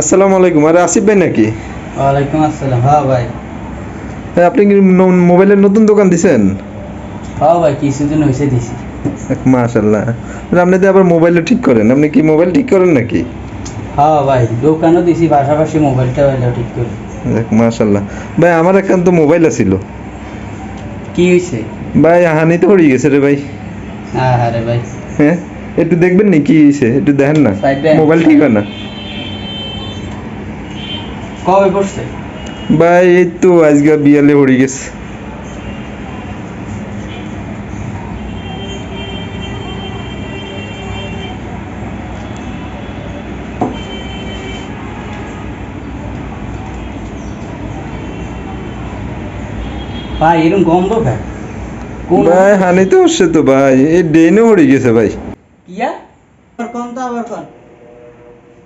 আসসালামু আলাইকুম। আরে আসিফ ভাই নাকি? ওয়ালাইকুম আসসালাম। হ্যাঁ ভাই। হ্যাঁ, আপনি কি মোবাইলের নতুন দোকান দিছেন? হ্যাঁ ভাই কিছুদিন হয়েছে দিছি। মাশাল্লাহ আপনি তো আবার মোবাইলও ঠিক করেন। আপনি কি মোবাইল ঠিক করেন নাকি? হ্যাঁ ভাই দোকানও দিছি পাশাপাশি মোবাইলটা ঠিক করি। মাশাল্লাহ ভাই আমার এখন তো মোবাইল আছিল। কি হয়েছে ভাই হানি তো হয়ে গেছে রে ভাই। হ্যাঁ হ্যাঁ রে ভাই। হ্যাঁ? একটু দেখবেন নি কি হয়েছে একটু দেখেন না। মোবাইল ঠিক হয় না। কবে পড়ছে? ভাই এই তো আজকে বিয়ালে হয়ে গেছে। ভাই এরকম গন্ধ ভাই ভাই হানি তো হচ্ছে তো ভাই এই ড্রেনও হয়ে গেছে ভাই। কিয়া তো আবার কোন?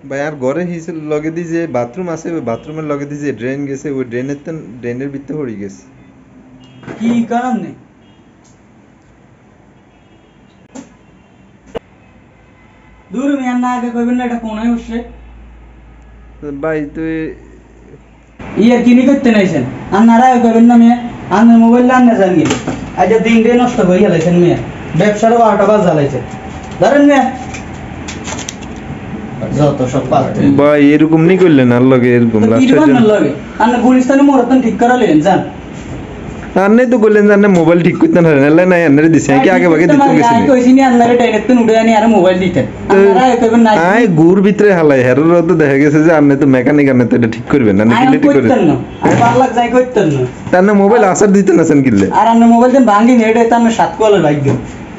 ভাই আর ঘরে হিসে লগে দি যে বাথরুম আছে ওই বাথরুমের লগে দি যে ড্রেন গেছে ওই ড্রেনের ড্রেনের ভিতরে হয়ে গেছে। কি কারণ? নেই দূর মিয়ার না আগে কইবেন না এটা কোন হচ্ছে ভাই তুই ইয়ার কিনি করতে নাইছেন আপনারা আগে কইবেন না মিয়া আপনার মোবাইল আনতে যান গিয়ে আজ দিন দিয়ে নষ্ট করে গেলাইছেন মিয়া ব্যবসারও বারোটা বাজ জ্বালাইছে ধরেন মিয়া যত সব পাল্টে ভাই এরকম নি করলেন আর লগে এরকম লগে? গুলিস্তানে মোরতন ঠিক তো বললেন আপনি মোবাইল ঠিক করতে না আন্নারে দিছে। কি আগে ভাগে দিতে গেছি আমি কইছি নি ডাইরেক্ট উঠে আনি আর মোবাইল আগে কইবেন না আই গুর ভিতরে হালাই। হেরোর তো দেখা গেছে যে আপনি তো মেকানিক আপনি তো এটা ঠিক করবেন না কিলে ঠিক করবেন না। লাখ যাই করতেন না। তার মোবাইল আসার দিতে নাছেন কিনলে। আর আপনার মোবাইল দেন ভাঙ্গি নেড়ে সাত কলের ভাগ্য।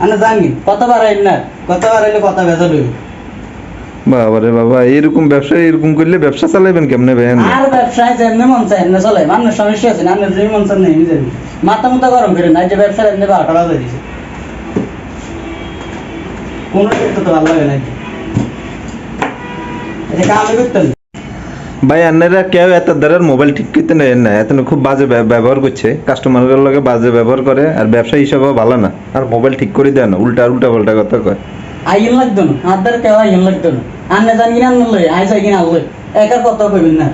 আপনি জাঙ্গি কতবার আইল না। কতবার আইলে কথা বেজা লইব বাবা রে বাবা এরকম ব্যবসা এরকম করলে ব্যবসা চালাইবেন কেমনে ভাইয়ান আর ব্যবসায় যেমনি মন চায় এমনি চলে। মানুষ সমস্যা আছে না আপনার যে মন চান নেই মাথা মুথা গরম করে না যে ব্যবসা এমনি বারোটা বাজে দিছে। কোনো ক্ষেত্রে তো ভালো লাগে না এই যে কামে করতেন ভাই আন্নারা কেউ এত দ্বারার মোবাইল ঠিক করতে নেয় না এত খুব বাজে ব্য- ব্যবহার করছে। কাস্টমারের লগে বাজে ব্যবহার করে আর ব্যবসা হিসাবেও ভালো না। আর মোবাইল ঠিক করে দেয় না উল্টা উল্টা পাল্টা কথা কয়। আইন লাগতো না, আদার কেউ আইন লাগতো না। আন্নে জানি না আন্নে লই আই যাই না লই। একা কথা কইবেন না?